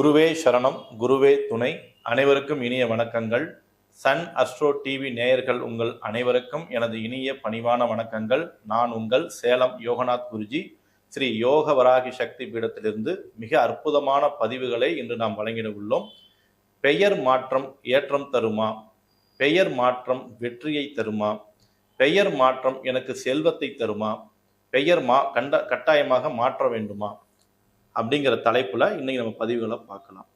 குருவே சரணம் குருவே துணை. அனைவருக்கும் இனிய வணக்கங்கள். சன் அஸ்ட்ரோ டிவி நேயர்கள் உங்கள் அனைவருக்கும் எனது இனிய பணிவான வணக்கங்கள். நான் உங்கள் சேலம் யோகநாத் குருஜி. ஸ்ரீ யோக வராகி சக்தி பீடத்திலிருந்து மிக அற்புதமான பதிவுகளை இன்று நாம் வழங்கிட உள்ளோம். பெயர் மாற்றம் ஏற்றம் தருமா? பெயர் மாற்றம் வெற்றியை தருமா? பெயர் மாற்றம் எனக்கு செல்வத்தை தருமா? பெயர் மா கண்ட கட்டாயமாக மாற்ற வேண்டுமா? அப்படிங்கிற தலைப்புல இன்னைக்கு நம்ம பதிவுகளை பார்க்கலாம்.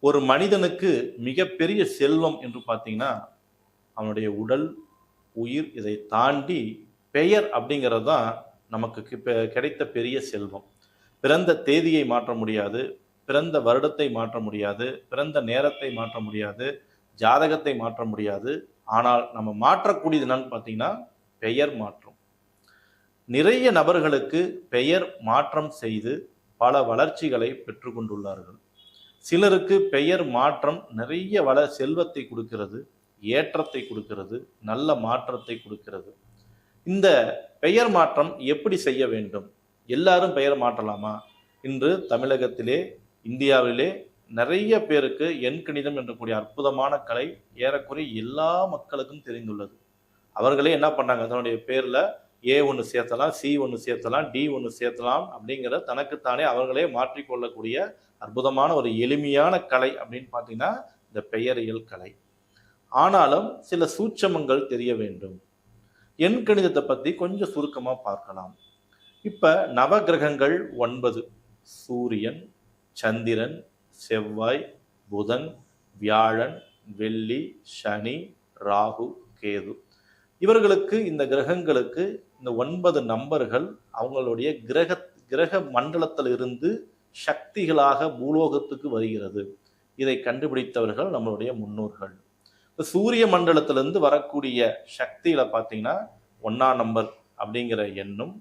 ஒரு மனிதனுக்கு மிகப்பெரிய செல்வம் என்று பார்த்தீங்கன்னா அவனுடைய உடல் உயிர் இதை தாண்டி பெயர் அப்படிங்கிறது தான் நமக்கு கி- பெ- கிடைத்த பெரிய செல்வம். பிறந்த தேதியை மாற்ற முடியாது பிறந்த வருடத்தை மாற்ற முடியாது பிறந்த நேரத்தை மாற்ற முடியாது ஜாதகத்தை மாற்ற முடியாது. ஆனால் நம்ம மாற்றக்கூடியது என்னன்னு பார்த்தீங்கன்னா பெயர் மாற்றம். நிறைய நபர்களுக்கு பெயர் மாற்றம் செய்து பல வளர்ச்சிகளை பெற்றுக்கொண்டுள்ளார்கள் சிலருக்கு பெயர் மாற்றம் நிறைய வள செல்வத்தை கொடுக்கிறது ஏற்றத்தை கொடுக்கிறது நல்ல மாற்றத்தை கொடுக்கிறது. இந்த பெயர் மாற்றம் எப்படி செய்ய வேண்டும்? எல்லாரும் பெயர் மாற்றலாமா? இன்று தமிழகத்திலே இந்தியாவிலே நிறைய பேருக்கு எண் கணிதம் என்றக்கூடிய அற்புதமான கலை ஏறக்குறைய எல்லா மக்களுக்கும் தெரிந்துள்ளது. அவர்களே என்ன பண்ணாங்க? அதனுடைய பேரில் ஏ ஒன்று சேர்த்தலாம் சி ஒன்று சேர்த்தலாம் டி ஒன்று சேர்த்தலாம் அப்படிங்கிற தனக்குத்தானே அவர்களே மாற்றிக்கொள்ளக்கூடிய அற்புதமான ஒரு எளிமையான கலை அப்படின்னு பார்த்தீங்கன்னா இந்த பெயரியல் கலை. ஆனாலும் சில சூட்சமங்கள் தெரிய வேண்டும். எண் கணிதத்தை பற்றி கொஞ்சம் சுருக்கமாக பார்க்கலாம். இப்போ நவகிரகங்கள் ஒன்பது. சூரியன் சந்திரன் செவ்வாய் புதன் வியாழன் வெள்ளி சனி ராகு கேது. இவர்களுக்கு இந்த கிரகங்களுக்கு இந்த ஒன்பது நம்பர்கள் அவங்களுடைய கிரக கிரக மண்டலத்தில் இருந்து சக்திகளாக பூலோகத்துக்கு வருகிறது. இதை கண்டுபிடித்தவர்கள் நம்மளுடைய முன்னோர்கள். இப்போ சூரிய மண்டலத்திலிருந்து வரக்கூடிய சக்தியில் பார்த்தீங்கன்னா ஒன்றாம் நம்பர் அப்படிங்கிற எண்ணும்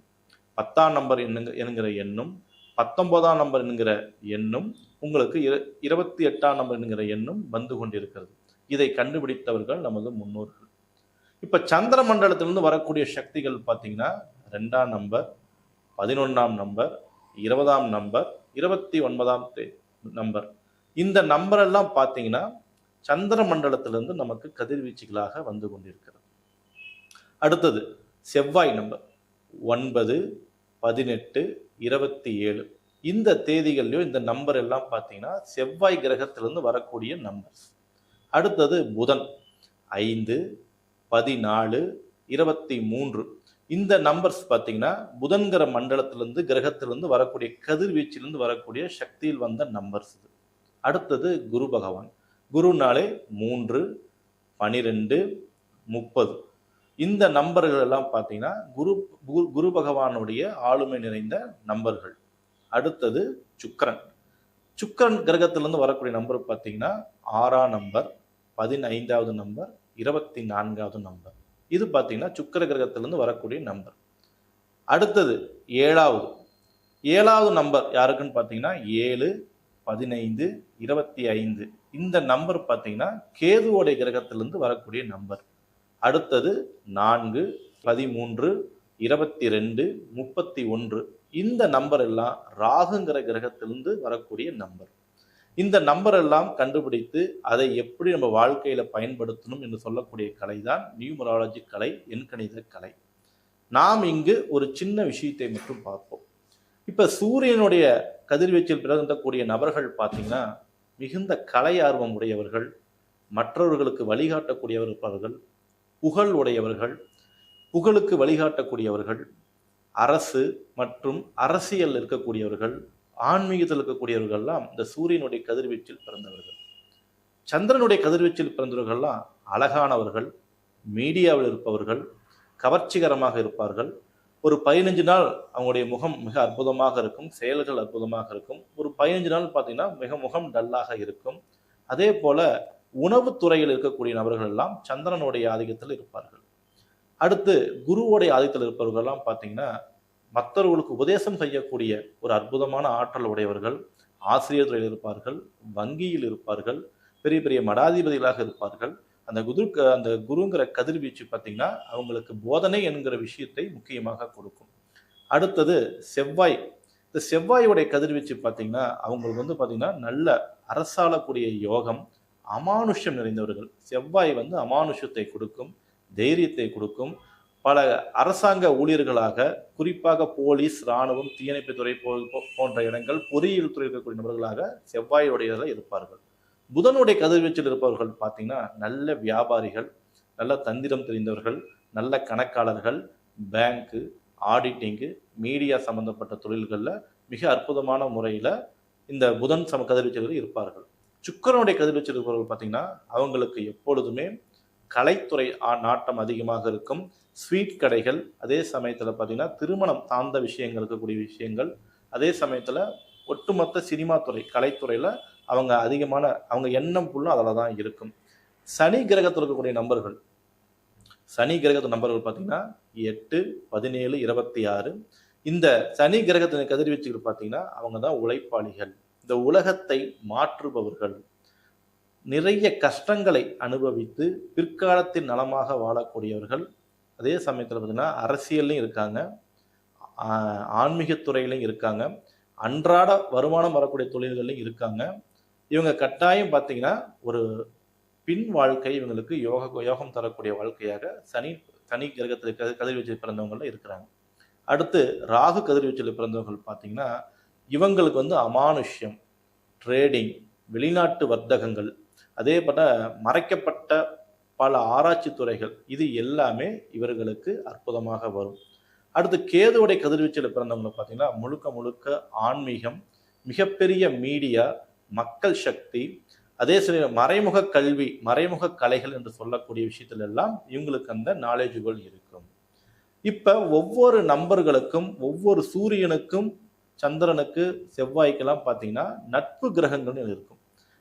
பத்தாம் நம்பர் என்னங்க என்கிற எண்ணும் பத்தொன்பதாம் நம்பர் என்கிற எண்ணும் உங்களுக்கு இரு இருபத்தி எட்டாம் நம்பர் என்கிற எண்ணும் வந்து கொண்டிருக்கிறது. இதை கண்டுபிடித்தவர்கள் நமது முன்னோர்கள். இப்போ சந்திர மண்டலத்திலிருந்து வரக்கூடிய சக்திகள் பார்த்தீங்கன்னா ரெண்டாம் நம்பர் பதினொன்றாம் நம்பர் இருபதாம் நம்பர் இருபத்தி ஒன்பதாம் தே- நம்பர் இந்த நம்பரெல்லாம் பார்த்தீங்கன்னா சந்திர மண்டலத்திலிருந்து நமக்கு கதிர்வீச்சுகளாக வந்து கொண்டிருக்கிறது. அடுத்தது செவ்வாய் நம்பர் ஒன்பது பதினெட்டு இருபத்தி ஏழு. இந்த தேதிகள்லையும் இந்த நம்பர் எல்லாம் பார்த்தீங்கன்னா செவ்வாய் கிரகத்திலிருந்து வரக்கூடிய நம்பர்ஸ் அடுத்தது புதன் ஐந்து பதினாலு இருபத்தி மூன்று. இந்த நம்பர்ஸ் பார்த்தீங்கன்னா புதன்கிற மண்டலத்திலிருந்து கிரகத்திலிருந்து வரக்கூடிய கதிர்வீச்சிலிருந்து வரக்கூடிய சக்தியில் வந்த நம்பர்ஸ் இது. அடுத்தது குரு பகவான். குருனாலே மூன்று பனிரெண்டு முப்பது. இந்த நம்பர்கள் எல்லாம் பார்த்தீங்கன்னா குரு குரு- பகவானுடைய ஆளுமை நிறைந்த நம்பர்கள் அடுத்தது சுக்கிரன். சுக்கிரன் கிரகத்திலிருந்து வரக்கூடிய நம்பர் பார்த்தீங்கன்னா ஆறாம் நம்பர் பதினைந்தாவது நம்பர் இருபத்தி நான்காவது நம்பர் இது பார்த்தீங்கன்னா சுக்கிர கிரகத்திலிருந்து வரக்கூடிய நம்பர் அடுத்தது ஏழாவது. ஏழாவது நம்பர் யாருக்குன்னு பார்த்தீங்கன்னா ஏழு பதினைந்து இருபத்தி ஐந்து. இந்த நம்பர் பார்த்தீங்கன்னா கேதுவோடைய கிரகத்திலிருந்து வரக்கூடிய நம்பர் அடுத்தது நான்கு பதிமூன்று இருபத்தி ரெண்டு முப்பத்தி ஒன்று. இந்த நம்பர் எல்லாம் ராகுங்கிற கிரகத்திலிருந்து வரக்கூடிய நம்பர் இந்த நம்பர் எல்லாம் கண்டுபிடித்து அதை எப்படி நம்ம வாழ்க்கையில பயன்படுத்தணும் என்று சொல்லக்கூடிய கலை தான் நியூமராலஜி கலை எண்கணித கலை. நாம் இங்கு ஒரு சின்ன விஷயத்தை மட்டும் பார்ப்போம். இப்ப சூரியனுடைய கதிர்வீச்சில் பிறந்தக்கூடிய நபர்கள் பார்த்தீங்கன்னா மிகுந்த கலை ஆர்வம் உடையவர்கள் மற்றவர்களுக்கு வழிகாட்டக்கூடியவர் இருப்பார்கள் புகழ் உடையவர்கள் புகழுக்கு வழிகாட்டக்கூடியவர்கள் அரசு மற்றும் அரசியல் இருக்கக்கூடியவர்கள் ஆன்மீகத்தில் இருக்கக்கூடியவர்கள்லாம் இந்த சூரியனுடைய கதிர்வீச்சில் பிறந்தவர்கள். சந்திரனுடைய கதிர்வீச்சில் பிறந்தவர்கள்லாம் அழகானவர்கள் மீடியாவில் இருப்பவர்கள் கவர்ச்சிகரமாக இருப்பார்கள். ஒரு பதினஞ்சு நாள் அவங்களுடைய முகம் மிக அற்புதமாக இருக்கும் செயல்கள் அற்புதமாக இருக்கும். ஒரு பதினஞ்சு நாள் பார்த்தீங்கன்னா மிக முகம் டல்லாக இருக்கும். அதே போல உணவுத்துறையில் இருக்கக்கூடிய நபர்கள் எல்லாம் சந்திரனுடைய ஆதிக்கத்தில் இருப்பார்கள். அடுத்து குருவோடைய ஆதிக்கத்தில் இருப்பவர்கள்லாம் பார்த்தீங்கன்னா மற்றவர்களுக்கு உபதேசம் செய்யக்கூடிய ஒரு அற்புதமான ஆற்றல் உடையவர்கள் ஆசிரியர் துறையில் இருப்பார்கள் வங்கியில் இருப்பார்கள் பெரிய பெரிய மடாதிபதிகளாக இருப்பார்கள். அந்த குரு அந்த குருங்கிற கதிர்வீச்சு பார்த்தீங்கன்னா அவங்களுக்கு போதனை என்கிற விஷயத்தை முக்கியமாக கொடுக்கும். அடுத்தது செவ்வாய். இந்த செவ்வாயுடைய கதிர்வீச்சு பார்த்தீங்கன்னா அவங்களுக்கு வந்து பார்த்தீங்கன்னா நல்ல அரசாளக்கூடிய யோகம் அமானுஷ்யம் நிறைந்தவர்கள். செவ்வாய் வந்து அமானுஷ்யத்தை கொடுக்கும் தைரியத்தை கொடுக்கும். பல அரசாங்க ஊழியர்களாக குறிப்பாக போலீஸ் இராணுவம் தீயணைப்பு துறை போ- போன்ற இடங்கள் பொறியியல் துறை இருக்கக்கூடிய நபர்களாக செவ்வாயுடையதில் இருப்பார்கள் புதனுடைய கதிர்வீச்சில் இருப்பவர்கள் பார்த்தீங்கன்னா நல்ல வியாபாரிகள் நல்ல தந்திரம் தெரிந்தவர்கள் நல்ல கணக்காளர்கள் பேங்க்கு ஆடிட்டிங்கு மீடியா சம்பந்தப்பட்ட தொழில்களில் மிக அற்புதமான முறையில் இந்த புதன் சம கதிர்வீச்சல்கள் இருப்பார்கள். சுக்கரனுடைய கதிர்வீச்சல் இருப்பவர்கள் பார்த்தீங்கன்னா அவங்களுக்கு எப்பொழுதுமே கலைத்துறை நாட்டம் அதிகமாக இருக்கும். ஸ்வீட் கடைகள் அதே சமயத்தில் பார்த்தீங்கன்னா திருமணம் சார்ந்த விஷயங்கள் இருக்கக்கூடிய விஷயங்கள். அதே சமயத்தில் ஒட்டுமொத்த சினிமா துறை கலைத்துறையில் அவங்க அதிகமான அவங்க எண்ணம் ஃபுல்லும் அதில் தான் இருக்கும். சனி கிரகத்தில் இருக்கக்கூடிய நம்பர்கள் சனி கிரகத்து நம்பர்கள் பார்த்தீங்கன்னா எட்டு பதினேழு இருபத்தி ஆறு. இந்த சனி கிரகத்தின் கதிர்வீச்சுகள் பார்த்தீங்கன்னா அவங்க தான் உழைப்பாளிகள். இந்த உலகத்தை மாற்றுபவர்கள். நிறைய கஷ்டங்களை அனுபவித்து பிற்காலத்தின் நலமாக வாழக்கூடியவர்கள். அதே சமயத்தில் பார்த்தீங்கன்னா அரசியல்லையும் இருக்காங்க. ஆன்மீகத்துறையிலையும் இருக்காங்க. அன்றாட வருமானம் வரக்கூடிய தொழில்கள்லையும் இருக்காங்க. இவங்க கட்டாயம் பார்த்தீங்கன்னா ஒரு பின் வாழ்க்கை இவங்களுக்கு யோக யோகம் தரக்கூடிய வாழ்க்கையாக சனி சனி கிரகத்தில் கதி கதிர்வீச்சில் பிறந்தவங்கள இருக்கிறாங்க. அடுத்து ராகு கதிர்வீச்சில் பிறந்தவர்கள் பார்த்தீங்கன்னா இவங்களுக்கு வந்து அமானுஷ்யம் ட்ரேடிங் வெளிநாட்டு வர்த்தகங்கள் அதே போல மறைக்கப்பட்ட பல ஆராய்ச்சி துறைகள் இது எல்லாமே இவர்களுக்கு அற்புதமாக வரும். அடுத்து கேதுவுடைய கதிர்வீச்சில் பிறந்தவங்க பார்த்தீங்கன்னா முழுக்க முழுக்க ஆன்மீகம் மிகப்பெரிய மீடியா மக்கள் சக்தி அதே சமயம் மறைமுக கல்வி மறைமுக கலைகள் என்று சொல்லக்கூடிய விஷயத்துல எல்லாம் இவங்களுக்கு அந்த நாலேஜுகள் இருக்கும். இப்போ ஒவ்வொரு நம்பர்களுக்கும் ஒவ்வொரு சூரியனுக்கும் சந்திரனுக்கு செவ்வாய்க்கெல்லாம் பார்த்தீங்கன்னா நட்பு கிரகங்கள்னு இருக்கும்.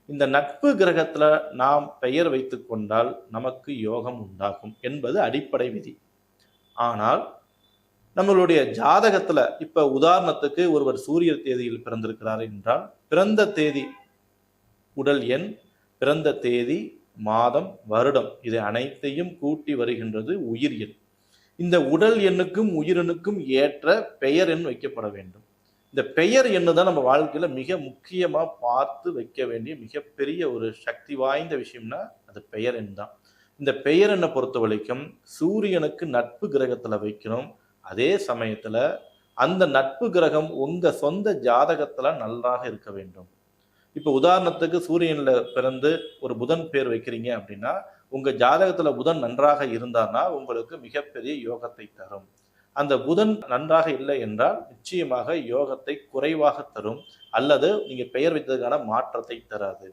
இந்த நட்பு கிரகத்துல நாம் பெயர் வைத்து கொண்டால் நமக்கு யோகம் உண்டாகும் என்பது அடிப்படை விதி. ஆனால் நம்மளுடைய ஜாதகத்துல இப்ப உதாரணத்துக்கு ஒருவர் சூரிய தேதியில் பிறந்திருக்கிறார் என்றால் பிறந்த தேதி உடல் எண் பிறந்த தேதி மாதம் வருடம் இது அனைத்தையும் கூட்டி வருகின்றது உயிர் எண். இந்த உடல் எண்ணுக்கும் உயிரெண்ணுக்கும் ஏற்ற பெயர் எண் வைக்கப்பட வேண்டும். இந்த பெயர் என்னதான் தான் நம்ம வாழ்க்கையில மிக முக்கியமா பார்த்து வைக்க வேண்டிய மிகப்பெரிய ஒரு சக்தி வாய்ந்த விஷயம்னா அது பெயர் எண் தான் இந்த பெயர் என்னை பொறுத்த வரைக்கும் சூரியனுக்கு நட்பு கிரகத்துல வைக்கணும் அதே சமயத்துல அந்த நட்பு கிரகம் உங்க சொந்த ஜாதகத்துல நன்றாக இருக்க வேண்டும். இப்போ உதாரணத்துக்கு சூரியன்ல பிறந்து ஒரு புதன் பேர் வைக்கிறீங்க அப்படின்னா உங்க ஜாதகத்துல புதன் நன்றாக இருந்தார்னா உங்களுக்கு மிகப்பெரிய யோகத்தை தரும். அந்த புதன் நன்றாக இல்லை என்றால் நிச்சயமாக யோகத்தை குறைவாக தரும் அல்லது நீங்கள் பெயர் வைத்ததுக்கான மாற்றத்தை தராது.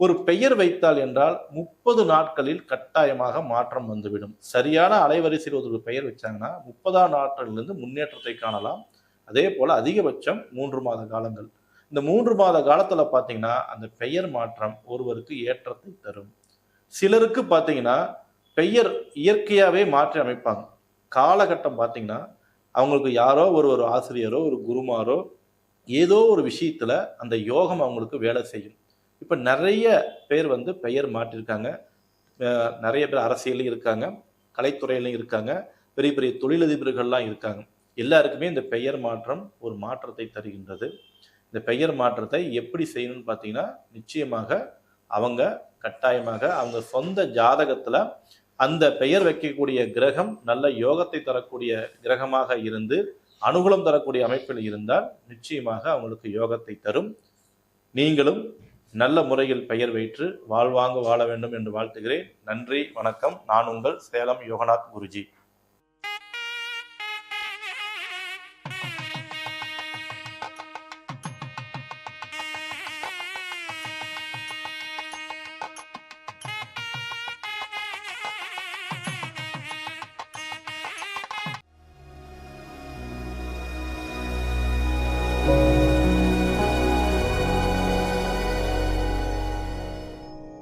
ஒரு பெயர் வைத்தால் என்றால் முப்பது நாட்களில் கட்டாயமாக மாற்றம் வந்துவிடும். சரியான அலைவரிசையில் ஒரு பெயர் வச்சாங்கன்னா முப்பதாம் நாட்களிலிருந்து முன்னேற்றத்தை காணலாம். அதே போல் அதிகபட்சம் மூன்று மாத காலங்கள். இந்த மூன்று மாத காலத்தில் பார்த்தீங்கன்னா அந்த பெயர் மாற்றம் ஒருவருக்கு ஏற்றத்தை தரும். சிலருக்கு பார்த்தீங்கன்னா பெயர் இயற்கையாகவே மாற்றி அமைப்பாங்க. காலகட்டம் பார்த்தீங்கன்னா அவங்களுக்கு யாரோ ஒரு ஒரு ஆசிரியரோ ஒரு குருமாரோ ஏதோ ஒரு விஷயத்தில் அந்த யோகம் அவங்களுக்கு வேலை செய்யும். இப்போ நிறைய பேர் வந்து பெயர் மாற்றிருக்காங்க. நிறைய பேர் அரசியலையும் இருக்காங்க கலைத்துறையிலையும் இருக்காங்க பெரிய பெரிய தொழிலதிபர்கள்லாம் இருக்காங்க. எல்லாருக்குமே இந்த பெயர் மாற்றம் ஒரு மாற்றத்தை தருகின்றது. இந்த பெயர் மாற்றத்தை எப்படி செய்யணும்னு பார்த்தீங்கன்னா நிச்சயமாக அவங்க கட்டாயமாக அவங்க சொந்த ஜாதகத்தில் அந்த பெயர் வைக்கக்கூடிய கிரகம் நல்ல யோகத்தை தரக்கூடிய கிரகமாக இருந்து அனுகூலம் தரக்கூடிய அமைப்பில் இருந்தால் நிச்சயமாக அவங்களுக்கு யோகத்தை தரும். நீங்களும் நல்ல முறையில் பெயர் வைத்து வாழ்வாங்க வாழ வேண்டும் என்று வாழ்த்துகிறேன். நன்றி வணக்கம். நான் உங்கள் சேலம் யோகநாத் குருஜி.